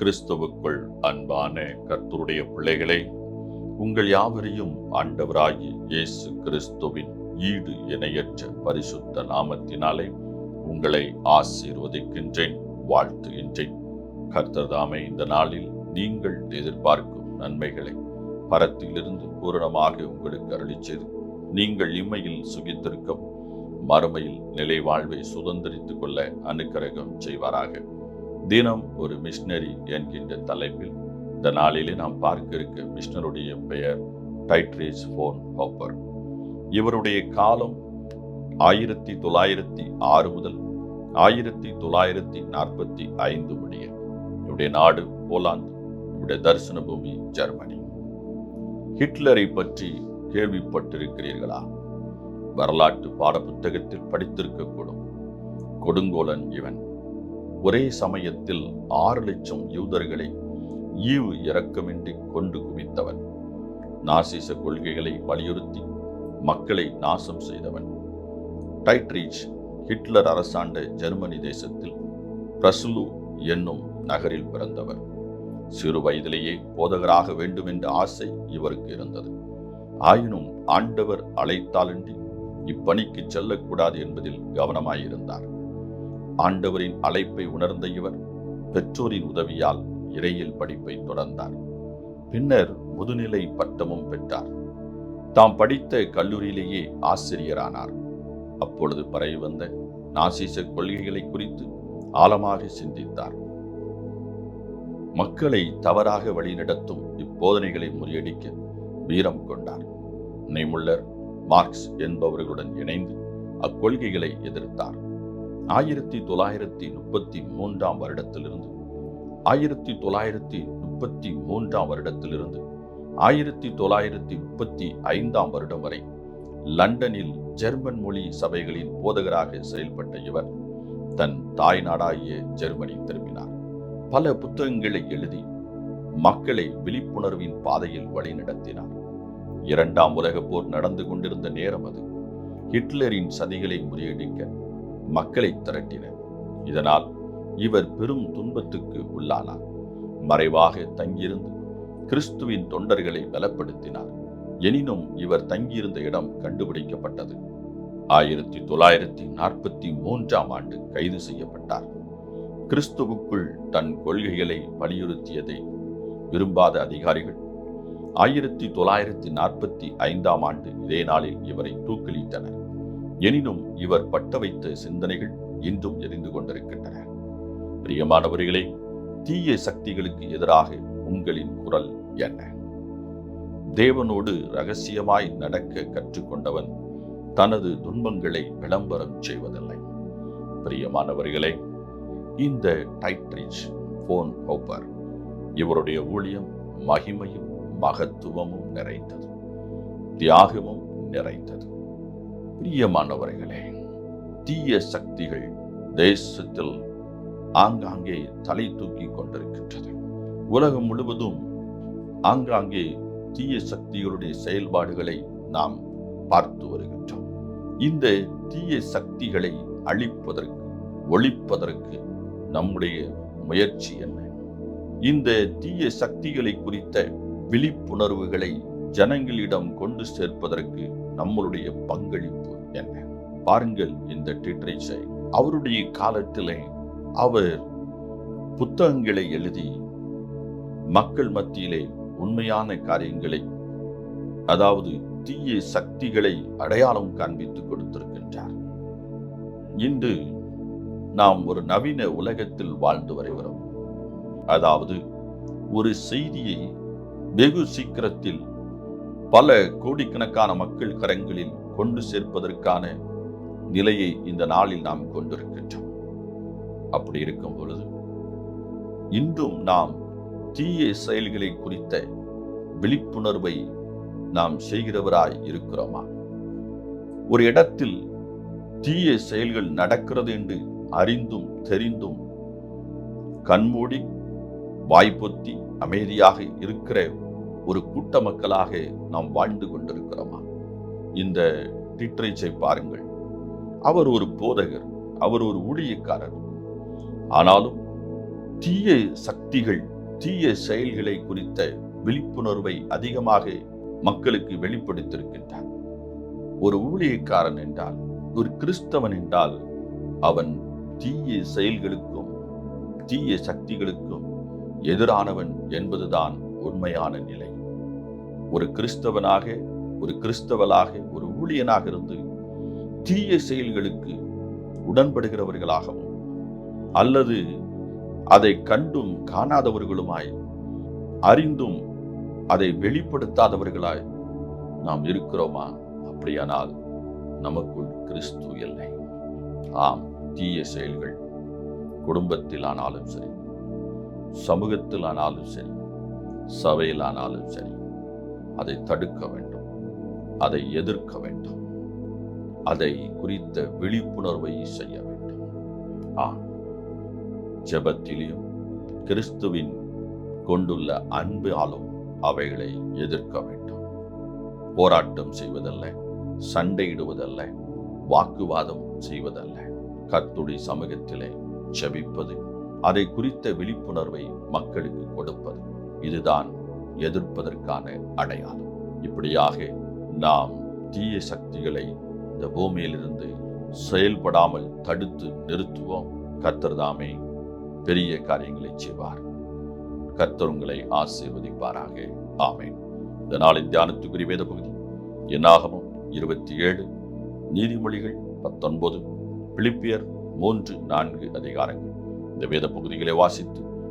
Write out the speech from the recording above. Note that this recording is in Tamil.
கிறிஸ்துவுக்குள் அன்பான கர்த்தருடைய பிள்ளைகளே உங்கள் யாவரையும் ஆண்டவராகி இயேசு கிறிஸ்துவின் ஈடு இணையற்ற பரிசுத்த நாமத்தினாலே உங்களை ஆசீர்வதிக்கின்றேன் வாழ்த்துகின்றேன். கர்த்தர்தாமே இந்த நாளில் நீங்கள் எதிர்பார்க்கும் நன்மைகளை பரத்திலிருந்து பூரணமாக உங்களுக்கு அருளிச் செய்து நீங்கள் இம்மையில் சுகித்திருக்கும் மறுமையில் நிலை வாழ்வை சுதந்திரித்துக் கொள்ள அனுக்கிரகம் செய்வாராக. தினம் ஒரு மிஷினரி என்கின்ற தலைப்பில் இந்த நாளிலே நாம் பார்க்க இருக்க மிஷனருடைய பெயர் டைட்ரேஸ் ஃபோன் ஹோப்பர். இவருடைய காலம் ஆயிரத்தி தொள்ளாயிரத்தி ஆறு முதல் ஆயிரத்தி தொள்ளாயிரத்தி நாற்பத்தி ஐந்து முடிய. இவருடைய நாடு போலாந்து இவருடைய தரிசன பூமி ஜெர்மனி. ஹிட்லரை பற்றி கேள்விப்பட்டிருக்கிறீர்களா? வரலாற்று பாடப்புத்தகத்தில் படித்திருக்கக்கூடும். கொடுங்கோலன் இவன். ஒரே சமயத்தில் ஆறு லட்சம் யூதர்களை ஈவு இறக்கமின்றி கொண்டு குவித்தவன். நாசிச கொள்கைகளை வலியுறுத்தி மக்களை நாசம் செய்தவன். டைட்ரீச் ஹிட்லர் அரசாண்ட ஜெர்மனி தேசத்தில் பிரசுலு என்னும் நகரில் பிறந்தவர். சிறு வயதிலேயே போதகராக வேண்டும் என்ற ஆசை இவருக்கு இருந்தது. ஆயினும் ஆண்டவர் அழைத்தாலின்றி இப்பணிக்கு செல்லக்கூடாது என்பதில் கவனமாயிருந்தார். ஆண்டவரின் அழைப்பை உணர்ந்த இவர் பெற்றோரின் உதவியால் இறையில் படிப்பை தொடர்ந்தார். பின்னர் முதுநிலை பட்டமும் பெற்றார். தாம் படித்த கல்லூரியிலேயே ஆசிரியரானார். அப்பொழுது பரவி வந்த நாசிச கொள்கைகளை குறித்து ஆழமாக சிந்தித்தார். மக்களை தவறாக வழிநடத்தும் இப்போதனைகளை முறியடிக்க வீரம் கொண்டார். நெய்முள்ளர் மார்க்ஸ் என்பவர்களுடன் இணைந்து அக்கொள்கைகளை எதிர்த்தார். ஆயிரத்தி தொள்ளாயிரத்தி முப்பத்தி மூன்றாம் வருடத்திலிருந்து ஆயிரத்தி தொள்ளாயிரத்தி முப்பத்தி மூன்றாம் வருடத்திலிருந்து ஆயிரத்தி தொள்ளாயிரத்தி முப்பத்தி ஐந்தாம் வருடம் வரை லண்டனில் ஜெர்மன் மொழி சபைகளின் போதகராக செயல்பட்ட இவர் தன் தாய் நாடாகிய ஜெர்மனி திரும்பினார். பல புத்தகங்களை எழுதி மக்களை விழிப்புணர்வின் பாதையில் வழிநடத்தினார். இரண்டாம் உலகப் போர் நடந்து கொண்டிருந்த நேரம் அது. ஹிட்லரின் சதிகளை முறியடிக்க மக்களை திரட்டினர். இதனால் இவர் பெரும் துன்பத்துக்கு உள்ளானார். மறைவாக தங்கியிருந்து கிறிஸ்துவின் தொண்டர்களை பலப்படுத்தினார். எனினும் இவர் தங்கியிருந்த இடம் கண்டுபிடிக்கப்பட்டது. ஆயிரத்தி தொள்ளாயிரத்தி நாற்பத்தி மூன்றாம் ஆண்டு கைது செய்யப்பட்டார். கிறிஸ்துவுக்குள் தன் கொள்கைகளை வலியுறுத்தியதை விரும்பாத அதிகாரிகள் ஆயிரத்தி தொள்ளாயிரத்தி நாற்பத்தி ஐந்தாம் ஆண்டு இதே நாளில் இவரை தூக்கிலிட்டனர். எனினும் இவர் பட்ட வைத்த சிந்தனைகள் இன்றும் எரிந்து கொண்டிருக்கின்றன. பிரியமானவர்களே தீய சக்திகளுக்கு எதிராக உங்களின் குரல் என்ன? தேவனோடு ரகசியமாய் நடக்க கற்றுக்கொண்டவன் தனது துன்பங்களை விளம்பரம் செய்வதில்லை. பிரியமானவர்களே இந்த டைட்ரிச் போன் ஹோப்பர் இவருடைய ஊழியம் மகிமையும் மகத்துவமும் நிறைந்தது தியாகமும் நிறைந்தது. பிரியமானவர்களே தீய சக்திகள் தேசத்தில் ஆங்காங்கே தலை தூக்கி கொண்டிருக்கின்றது. உலகம் முழுவதும் ஆங்காங்கே தீய சக்திகளுடைய செயல்பாடுகளை நாம் பார்த்து வருகின்றோம். இந்த தீய சக்திகளை அழிப்பதற்கு ஒழிப்பதற்கு நம்முடைய முயற்சி என்ன? இந்த தீய சக்திகளை குறித்த விழிப்புணர்வுகளை ஜனங்களிடம் கொண்டு சேர்ப்பதற்கு நம்மளுடைய பங்களிப்பு என்ன? பாருங்கள் இந்த டிட்ரிச்சை அவருடைய காலத்திலே அவர் புத்தகங்களை எழுதி மக்கள் மத்தியிலே உண்மையான காரியங்களை அதாவது தீய சக்திகளை அடையாளம் காண்பித்துக் கொடுத்திருக்கின்றார். இன்று நாம் ஒரு நவீன உலகத்தில் வாழ்ந்து வருகிறோம். அதாவது ஒரு செய்தியை வெகு சீக்கிரத்தில் பல கோடிக்கணக்கான மக்கள் கரங்களில் கொண்டு சேர்ப்பதற்கான நிலையை இந்த நாளில் நாம் கொண்டிருக்கின்றோம். அப்படி இருக்கும் பொழுது இன்றும் நாம் தீய செயல்களை குறித்த விழிப்புணர்வை நாம் செய்கிறவராய் இருக்கிறோமா? ஒரு இடத்தில் தீய செயல்கள் நடக்கிறது என்று அறிந்தும் தெரிந்தும் கண்மூடி வாய்ப்பொத்தி அமைதியாக இருக்கிற ஒரு கூட்ட மக்களாக நாம் வாழ்ந்து கொண்டிருக்கிறோமா? இந்த டிட்ரேச்சை பாருங்கள். அவர் ஒரு போதகர் அவர் ஒரு ஊழியக்காரர். ஆனாலும் தீய சக்திகள் தீய செயல்களை குறித்த விழிப்புணர்வை அதிகமாக மக்களுக்கு வெளிப்படுத்தியிருக்கின்றார். ஒரு ஊழியக்காரன் என்றால் ஒரு கிறிஸ்தவன் என்றால் அவன் தீய செயல்களுக்கும் தீய சக்திகளுக்கும் எதிரானவன் என்பதுதான் உண்மையான நிலை. ஒரு கிறிஸ்தவனாக ஒரு கிறிஸ்தவளாக ஒரு ஊழியனாக இருந்து தீய செயல்களுக்கு உடன்படுகிறவர்களாகவும் அல்லது அதை கண்டும் காணாதவர்களுமாய் அறிந்தும் அதை வெளிப்படுத்தாதவர்களாய் நாம் இருக்கிறோமா? அப்படியானால் நமக்குள் கிறிஸ்து இல்லை. ஆம் தீய செயல்கள் குடும்பத்தில் ஆனாலும் சரி சமூகத்தில் ஆனாலும் சரி சபையில் ஆனாலும் சரி அதை தடுக்க வேண்டும். அதை எதிர்க்க வேண்டும். அதை குறித்த விழிப்புணர்வை செய்ய வேண்டும். ஆம். ஜபத்திலையும் கிறிஸ்துவின் கொண்டுள்ள அன்பாலும் அவைகளை எதிர்க்க வேண்டும். போராட்டம் செய்வதல்ல சண்டையிடுவதல்ல வாக்குவாதம் செய்வதல்ல. கத்துடி சமூகத்திலே ஜெபிப்பது அதை குறித்த விழிப்புணர்வை மக்களுக்கு கொடுப்பது. இதுதான் எதிர்ப்பதற்கான அடையாளம். இப்படியாக நாம் தீய சக்திகளை இந்த பூமியிலிருந்து செயல்படாமல் தடுத்து நிறுத்துவோம். கர்த்தர் தாமே பெரிய காரியங்களை செய்வார். கத்தர் உங்களை ஆசீர்வதிப்பாராக. ஆமேன். இந்த நாளின் தியானத்துக்குரிய வேத பகுதி. என்னாகமும் இருபத்தி ஏழு நீதிமொழிகள் பத்தொன்பது பிலிப்பியர் மூன்று நான்கு அதிகாரங்கள். இந்த வேத பகுதிகளை வாசித்து